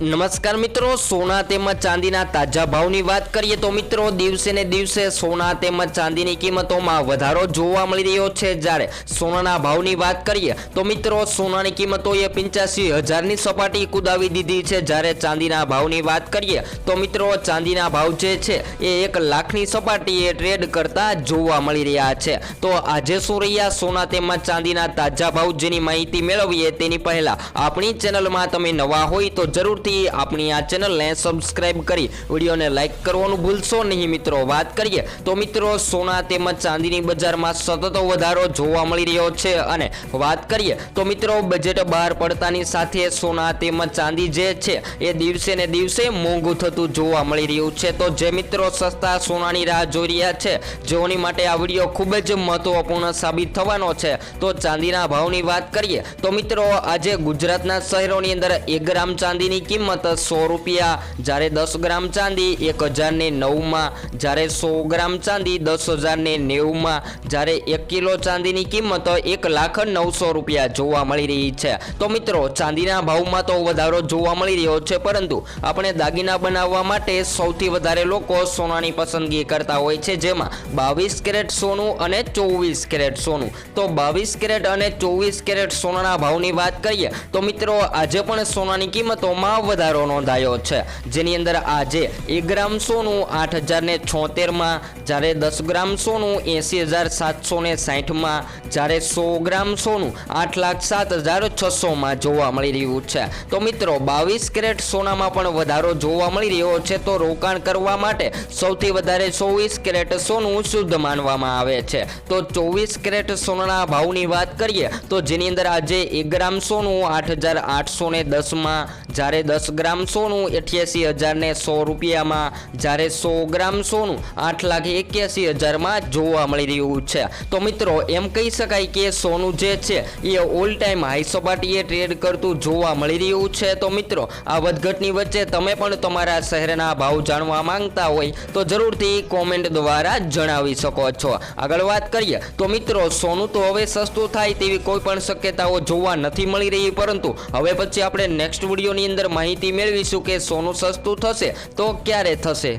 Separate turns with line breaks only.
નમસ્કાર મિત્રો, સોના તેમજ ચાંદીના તાજા ભાવની વાત કરીએ તો મિત્રો, દિવસે ને દિવસે સોના તેમજ ચાંદીની કિંમતોમાં વધારો જોવા મળી રહ્યો છે. જ્યારે સોનાના ભાવની વાત કરીએ તો મિત્રો, સોનાની કિંમતોએ પંચ્યાસી હજારની સપાટી કુદાવી દીધી છે. જ્યારે ચાંદીના ભાવની વાત કરીએ તો મિત્રો, ચાંદીના ભાવ જે છે એ એક લાખની સપાટીએ ટ્રેડ કરતા જોવા મળી રહ્યા છે. તો આજે શું રહ્યા સોના તેમજ ચાંદીના તાજા ભાવ જેની માહિતી મેળવીએ તેની પહેલાં આપણી ચેનલમાં તમે નવા હોય તો જરૂરથી આપણી આ ચેનલને સબસ્ક્રાઇબ કરી વિડીયોને લાઈક કરવાનું ભૂલશો નહીં. મિત્રો, વાત કરીએ તો મિત્રો, સોના તેમજ ચાંદીની બજારમાં સતત વધારો જોવા મળી રહ્યો છે. અને વાત કરીએ તો મિત્રો બજેટ બહાર પડતાની સાથે સોના તેમજ ચાંદી જે છે, એ દિવસે ને દિવસે મોંઘું થતું જોવા મળી રહ્યું છે. તો જે મિત્રો સસ્તા સોનાની રાહ જોઈ રહ્યા છે, જેઓની માટે આ વીડિયો ખૂબ જ મહત્વપૂર્ણ સાબિત થવાનો છે. તો ચાંદીના ભાવની વાત કરીએ તો મિત્રો, આજે ગુજરાતના શહેરોની અંદર એક ગ્રામ ચાંદીની કિંમત સો રૂપિયા. જ્યારે દસ ગ્રામ ચાંદી એક હજારને નવમાં. જ્યારે સો ગ્રામ ચાંદી દસ હજારને નેવુંમાં. જ્યારે એક કિલો ચાંદીની કિંમત એક લાખ નવસો રૂપિયા જોવા મળી રહી છે. તો મિત્રો, ચાંદીના ભાવમાં તો વધારો જોવા મળી રહ્યો છે, પરંતુ આપણે દાગીના બનાવવા માટે સૌથી વધારે લોકો સોનાની પસંદગી કરતા હોય છે, જેમાં બાવીસ કેરેટ સોનું અને ચોવીસ કેરેટ સોનું. તો બાવીસ કેરેટ અને ચોવીસ કેરેટ સોનાના ભાવની વાત કરીએ, તો મિત્રો, આજે પણ સોનાની કિંમતોમાં વધારો નોંધાયો છે. જેની અંદર આજે એક ગ્રામ સોનું આઠ હજાર ને છોતેરમાં જ્યારે દસ ગ્રામ સોનું એંસી હજાર સાતસો ને સાહીઠમાં જ્યારે સો ગ્રામ સોનું આઠ લાખ સાત હજાર છસોમાં જોવા મળી રહ્યું છે. તો મિત્રો, બાવીસ કેરેટ સોનામાં પણ વધારો જોવા મળી રહ્યો છે. તો રોકાણ કરવા માટે સૌથી વધારે ચોવીસ કેરેટ સોનું શુદ્ધ માનવામાં આવે છે. તો ચોવીસ કેરેટ સોનાના ભાવની વાત કરીએ, તો જેની અંદર આજે એક ગ્રામ સોનું આઠ હજાર આઠસો ને દસમાં જ્યારે દસ ગ્રામ સોનું, અઠ્યાસી હજારને સો રૂપિયામાં. જ્યારે સો ગ્રામ સોનું આઠ લાખ એક્યાસી હજારમાં જોવા મળી રહ્યું છે. તો મિત્રો, એમ કહી શકાય કે સોનું જે છે, એ ઓલ ટાઈમ હાઈ સપાટીએ ટ્રેડ કરતું જોવા મળી રહ્યું છે. તો મિત્રો, આ વધઘટની વચ્ચે તમે પણ તમારા શહેરના ભાવ જાણવા માંગતા હોય તો જરૂરથી કોમેન્ટ દ્વારા જણાવી શકો છો. આગળ વાત કરીએ, તો મિત્રો, સોનું તો હવે સસ્તું થાય તેવી કોઈ પણ શક્યતાઓ જોવા નથી મળી રહી, પરંતુ હવે પછી આપણે નેક્સ્ટ વિડીયોની અંદર માહિતી મેળવીશું કે સોનું સસ્તું થશે તો ક્યારે થશે?